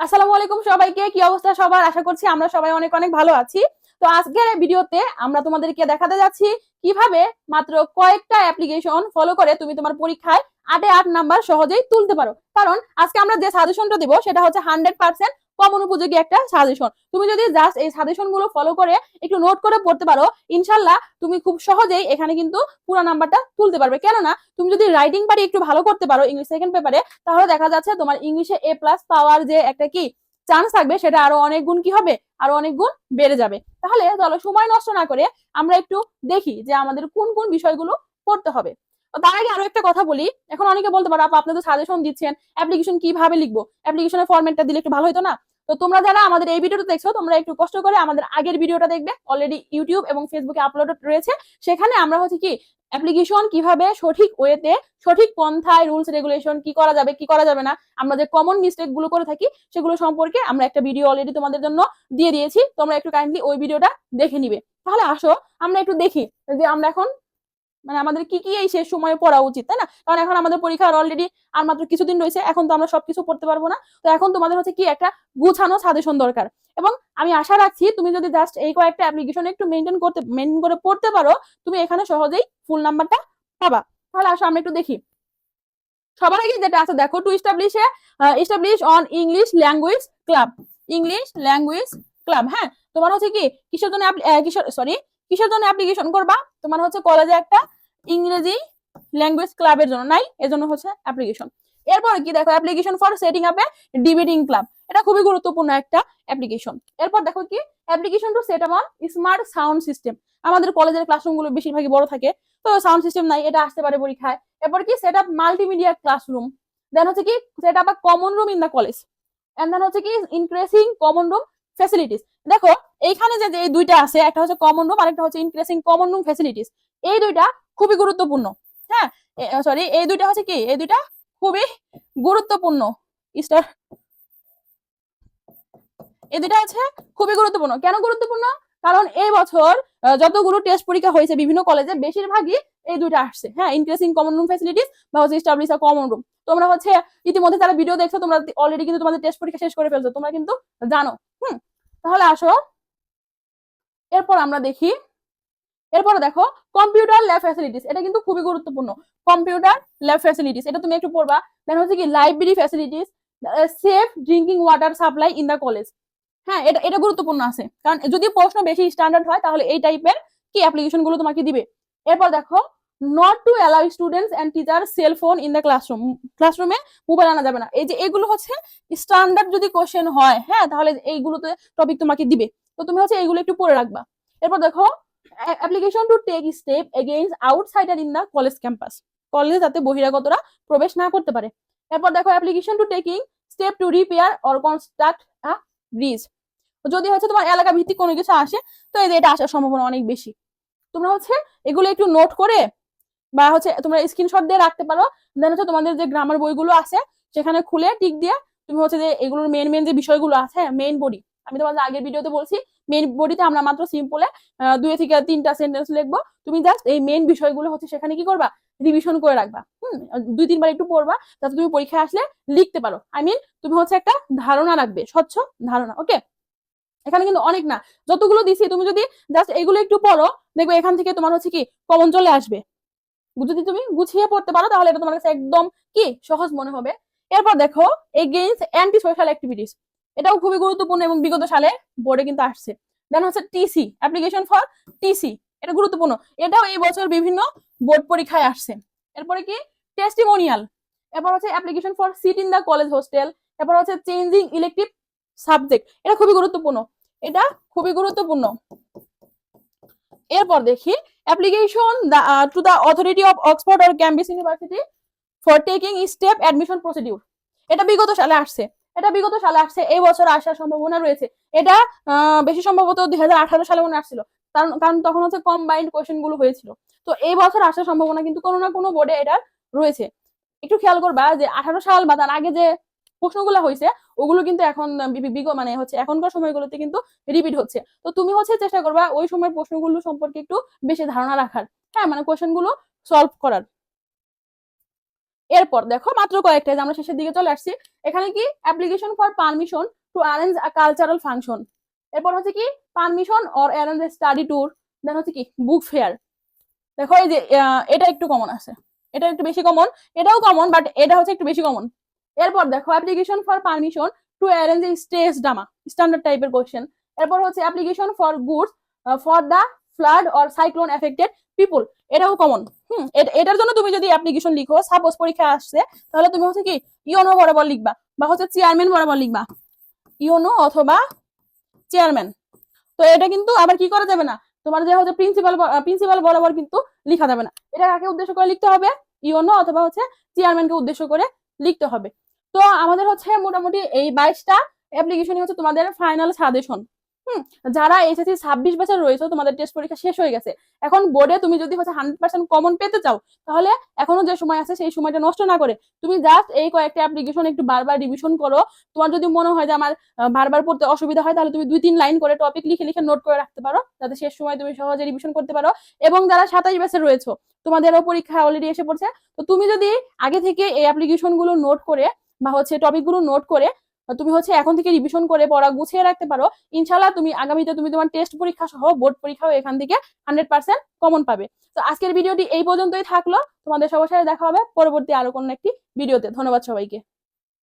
আসসালামু আলাইকুম সবাইকে, কি অবস্থা সবার? আশা করছি আমরা সবাই অনেক অনেক ভালো আছি। তো আজকের ভিডিওতে আমরা তোমাদেরকে দেখাতে যাচ্ছি কীভাবে মাত্র কয়েকটা অ্যাপ্লিকেশন ফলো করে তুমি তোমার পরীক্ষায় আটে আট নাম্বার সহজেই তুলতে পারো। কারণ আজকে আমরা যে সাজেশনটা দেবো সেটা হচ্ছে হান্ড্রেড পার্সেন্ট কমন উপযোগী একটা সাজেশন তুমি যদি জাস্ট এই সাজেশনগুলো ফলো করে একটু নোট করে পড়তে পারো, ইনশাল্লাহ তুমি খুব সহজেই এখানে কিন্তু পুরো নাম্বারটা তুলতে পারবে। কেননা, তুমি যদি রাইটিং পারি একটু ভালো করতে পারো ইংলিশ সেকেন্ড পেপারে তাহলে দেখা যাচ্ছে তোমার ইংলিশে এ প্লাস পাওয়ার যে একটা কি চান্স থাকবে, সেটা আরও অনেক গুণ কি হবে? আরও অনেক গুণ বেড়ে যাবে। তাহলে চলো সময় নষ্ট না করে আমরা একটু দেখি যে আমাদের কোন কোন বিষয়গুলো পড়তে হবে। তার আগে আরও একটা কথা বলি। এখন অনেকে বলতে পারো, আপু, আপনি তো সাজেশন দিচ্ছেন অ্যাপ্লিকেশন কীভাবে লিখব? অ্যাপ্লিকেশনের ফরম্যাটটা দিলে একটু ভালো হতো না? তো তোমরা যারা আমাদের এই ভিডিওটা দেখছ, তোমরা একটু কষ্ট করে আমাদের আগের ভিডিওটা দেখবে। অলরেডি ইউটিউব এবং ফেসবুকে আপলোড রয়েছে। সেখানে আমরা হচ্ছে কি অ্যাপ্লিকেশন কীভাবে সঠিক ওয়েতে সঠিক পন্থায় রুলস রেগুলেশন কি করা যাবে, কি করা যাবে না, আমরা যে কমন মিস্টেকগুলো করে থাকি, সেগুলো সম্পর্কে আমরা একটা ভিডিও অলরেডি তোমাদের জন্য দিয়ে দিয়েছি। তোমরা একটু কাইন্ডলি ওই ভিডিওটা দেখে নিবে। তাহলে আসো, আমরা একটু দেখি যে আমরা এখন মানে আমাদের কি কি এই শেষ সময়ে পড়া উচিত, তাই না? কারণ এখন আমাদের পরীক্ষার অলরেডি আর মাত্র কিছুদিন রয়েছে, এখন তো আমরা সবকিছু পড়তে পারব না। তো এখন তোমাদের হচ্ছে কি একটা গুছানো সাজেশন দরকার। এবং আমি আশা রাখছি তুমি যদি জাস্ট এই কয়েকটা অ্যাপ্লিকেশন একটু মেনটেন করতে মেনটেন করে পড়তে পারো, তুমি এখানে সহজেই ফুল নাম্বারটা পাবা। তাহলে আসো, আমরা একটু দেখি। সবার আগে যেটা আছে, দেখো to establish establish on English language club English language club হ্যাঁ? তোমার হচ্ছে কি, কিসের জন্য সরি কিসের জন্য অ্যাপ্লিকেশন করবা? তোমার হচ্ছে কলেজে একটা ইংরেজি ল্যাঙ্গুয়েজ ক্লাবের জন্য, নাই? এজন্য হচ্ছে অ্যাপ্লিকেশন এরপর কি দেখো application for setting up a debating club এটা খুবই গুরুত্বপূর্ণ একটা অ্যাপ্লিকেশন এরপর দেখো কি application to set up smart sound system আমাদের কলেজের ক্লাসরুমগুলো বেশিরভাগই বড় থাকে, তো সাউন্ড সিস্টেম নাই, এটা আসতে পারে পরীক্ষায়। এরপর কি set up multimedia classroom then হচ্ছে কি set up common room in the college and then হচ্ছে কি ইনক্রিজিং কমন রুম ফ্যাসিলিটিস দেখো, এইখানে যে এই দুইটা আছে, একটা হচ্ছে কমন রুম আরেকটা হচ্ছে ইনক্রিজিং কমন রুম ফ্যাসিলিটিস এই দুইটা খুবই গুরুত্বপূর্ণ হ্যাঁ? সরি এই দুইটা হচ্ছে কি? এই দুইটা খুবই গুরুত্বপূর্ণ স্টার এই দুইটা হচ্ছে খুবই গুরুত্বপূর্ণ। কেন গুরুত্বপূর্ণ? কারণ এই বছর যতগুলো টেস্ট পরীক্ষা হয়েছে বিভিন্ন কলেজে বেশিরভাগই এই দুইটা আসছে হ্যাঁ? ইনক্রিজিং কমন রুম ফ্যাসিলিটিস বা হচ্ছে স্টাবলিশ কমন রুম তোমরা হচ্ছে ইতিমধ্যে তারা ভিডিও দেখছ, তোমরা অলরেডি কিন্তু তোমাদের টেস্ট পরীক্ষা শেষ করে ফেলছো, তোমরা কিন্তু জানো, হুম? তাহলে আসো। এরপর আমরা দেখি। এরপর দেখো কম্পিউটার ল্যাব ফ্যাসিলিটিস এটা কিন্তু খুবই গুরুত্বপূর্ণ। কম্পিউটার ল্যাব ফ্যাসিলিটিস এটা তুমি একটু পড়বা। দেন হচ্ছে কি library facilities safe drinking water supply in the college হ্যাঁ এটা এটা গুরুত্বপূর্ণ আছে। কারণ যদি প্রশ্ন বেশি স্ট্যান্ডার্ড হয়, তাহলে এই টাইপের কি অ্যাপ্লিকেশনগুলো তোমাকে দিবে? এরপর দেখো not to allow students and teacher cell phone in the classroom ক্লাসরুমে মোবাইল আনা যাবে না। এই যে এগুলো হচ্ছে স্ট্যান্ডার্ড যদি কোশ্চেন হয় হ্যাঁ তাহলে এইগুলোতে টপিক তোমাকে দিবে। তো তুমি হচ্ছে এইগুলো একটু পড়ে রাখবা। এরপর দেখো application to take step against outsider in the college campus কলেজে যাতে বহিরাগতরা প্রবেশ না করতে পারে। এরপর দেখো application to taking step to repair or construct a bridge যদি হচ্ছে তোমার এলাকা ভিত্তিক কোনো কিছু আসে, তো এই যে এটা আসার সম্ভাবনা অনেক বেশি। তোমরা হচ্ছে এগুলো একটু নোট করে বা হচ্ছে তোমরা স্ক্রিনশট দিয়ে রাখতে পারো। দেন হচ্ছে তোমাদের যে গ্রামার বইগুলো আছে, সেখানে খুলে টিক দিয়ে তুমি হচ্ছে যে এগুলোর মেন মেন যে বিষয়গুলো আছে মেন বডি আমি তোমাদের আগের ভিডিওতে বলছি মেইন বডিতে আমরা মাত্র সিম্পলে দুই থেকে তিনটা সেন্টেন্স লিখব। তুমি জাস্ট এই মেইন বিষয়গুলো হচ্ছে সেখানে কি করবা? রিভিশন করে রাখবা। হুম দুই তিনবার একটু পড়বা যাতে তুমি পরীক্ষায় আসলে লিখতে পারো। আই মিন তুমি হচ্ছে একটা ধারণা রাখবে, স্বচ্ছ ধারণা ওকে এখানে কিন্তু অনেক না। যতগুলো দিছি, তুমি যদি জাস্ট এগুলো একটু পড়ো, দেখবে এখান থেকে তোমার হচ্ছে কি, কমন চলে আসবে। যদি তুমি গুছিয়ে পড়তে পারো, তাহলে এটা তোমার কাছে একদম কি সহজ মনে হবে। এরপর দেখো এগেইনস্ট অ্যান্টি সোশ্যাল অ্যাক্টিভিটিস এটাও খুবই গুরুত্বপূর্ণ এবং বিগত সালে বোর্ডে কিন্তু আসছে। দেন হচ্ছে টিসি অ্যাপ্লিকেশন ফর টিসি এটা গুরুত্বপূর্ণ। এটাও এই বছর বিভিন্ন বোর্ড পরীক্ষায় আসছে। এরপরে কি? টেস্টিমোনিয়াল এরপর হচ্ছে application for seat in the college hostel এরপর হচ্ছে চেঞ্জিং ইলেকটিভ সাবজেক্ট এটা খুবই গুরুত্বপূর্ণ। এটা খুবই গুরুত্বপূর্ণ। এরপর দেখি application to the authority of Oxford or Cambridge University for taking step admission procedure এটা বিগত সালে আসছে। এটা বিগত সালে আসছে, এই বছর আসার সম্ভাবনা রয়েছে। এটা বেশি সম্ভবত দুই হাজার আঠারো সালে মনে আসছিল। কারণ কারণ তখন হচ্ছে কম্বাইন্ড কোয়েশ্চেনগুলো হয়েছিল। তো এই বছর আসার সম্ভাবনা কিন্তু কোনো না কোনো বোর্ডে এটা রয়েছে। একটু খেয়াল করবা যে আঠারো সাল বা তার আগে যে প্রশ্নগুলো হয়েছে ওগুলো কিন্তু এখন বি- বিগ মানে হচ্ছে এখনকার সময়গুলোতে কিন্তু রিপিট হচ্ছে। তো তুমি হচ্ছে চেষ্টা করবা ওই সময়ের প্রশ্নগুলো সম্পর্কে একটু বেশি ধারণা রাখার হ্যাঁ? মানে কোয়েশ্চেনগুলো সলভ করার। এরপর দেখো মাত্র কয়েকটা আমরা শেষের দিকে চলে আসছি। এখানে কি? Application for permission to arrange a cultural function এরপর হচ্ছে কি? Permission or arrange study tour then হচ্ছে কি? বুক ফেয়ার দেখো এই যে এটা একটু কমন আছে। এটা একটু বেশি কমন এটাও কমন বাট এটা হচ্ছে একটু বেশি কমন এরপর দেখো application for permission to arrange stage drama standard টাইপের কোশ্চেন এরপর হচ্ছে application for goods for the flood or cyclone affected people এটাও কমন হুম এটার জন্য তুমি যদি অ্যাপ্লিকেশন লিখো সাপোজ পরীক্ষা আসছে, তাহলে তুমি হচ্ছে কি, ইওনো বরাবর লিখবা বা হচ্ছে চেয়ারম্যান বরাবর লিখবা। ইওনো অথবা চেয়ারম্যান তো এটা কিন্তু আবার কি করা যাবে না? তোমার যে হচ্ছে প্রিন্সিপাল প্রিন্সিপাল বরাবর কিন্তু লিখা যাবে না। এটা কাকে উদ্দেশ্য করে লিখতে হবে, ইওনো অথবা হচ্ছে চেয়ারম্যানকে উদ্দেশ্য করে লিখতে হবে। তো আমাদের হচ্ছে মোটামুটি এই বাইশটা অ্যাপ্লিকেশনই হচ্ছে তোমাদের ফাইনাল সাজেশন হুম, যারা এসএসসি ছাব্বিশ বছর রয়েছে, তোমাদের টেস্ট পরীক্ষা শেষ হয়ে গেছে। এখন বোর্ডে তুমি যদি হচ্ছে হান্ড্রেড পার্সেন্ট কমন পেতে চাও, তাহলে এখনও যে সময় আছে, সেই সময়টা নষ্ট না করে তুমি জাস্ট এই কয়েকটা অ্যাপ্লিকেশন একটু বারবার রিভিশন করো। তোমার যদি মনে হয় যে আমার বারবার পড়তে অসুবিধা হয়, তাহলে তুমি দুই তিন লাইন করে টপিক লিখে লিখে নোট করে রাখতে পারো, যাতে শেষ সময় তুমি সহজে রিভিশন করতে পারো। এবং যারা সাতাশ বছর রয়েছে, তোমাদেরও পরীক্ষা অলরেডি এসে পড়ছে। তো তুমি যদি আগে থেকে এই অ্যাপ্লিকেশনগুলো নোট করে বা হচ্ছে টপিকগুলো নোট করে তুমি হচ্ছে এখন থেকে রিভিশন করে পড়া গুছিয়ে রাখতে পারো। ইনশাল্লাহ তুমি আগামীতে তুমি তোমার টেস্ট পরীক্ষা সহ বোর্ড পরীক্ষাও এখান থেকে হান্ড্রেড পার্সেন্ট কমন পাবে। তো আজকের ভিডিওটি এই পর্যন্তই থাকল। তোমাদের সবার সাথে দেখা হবে পরবর্তী আরও কোনো একটি ভিডিওতে ধন্যবাদ সবাইকে।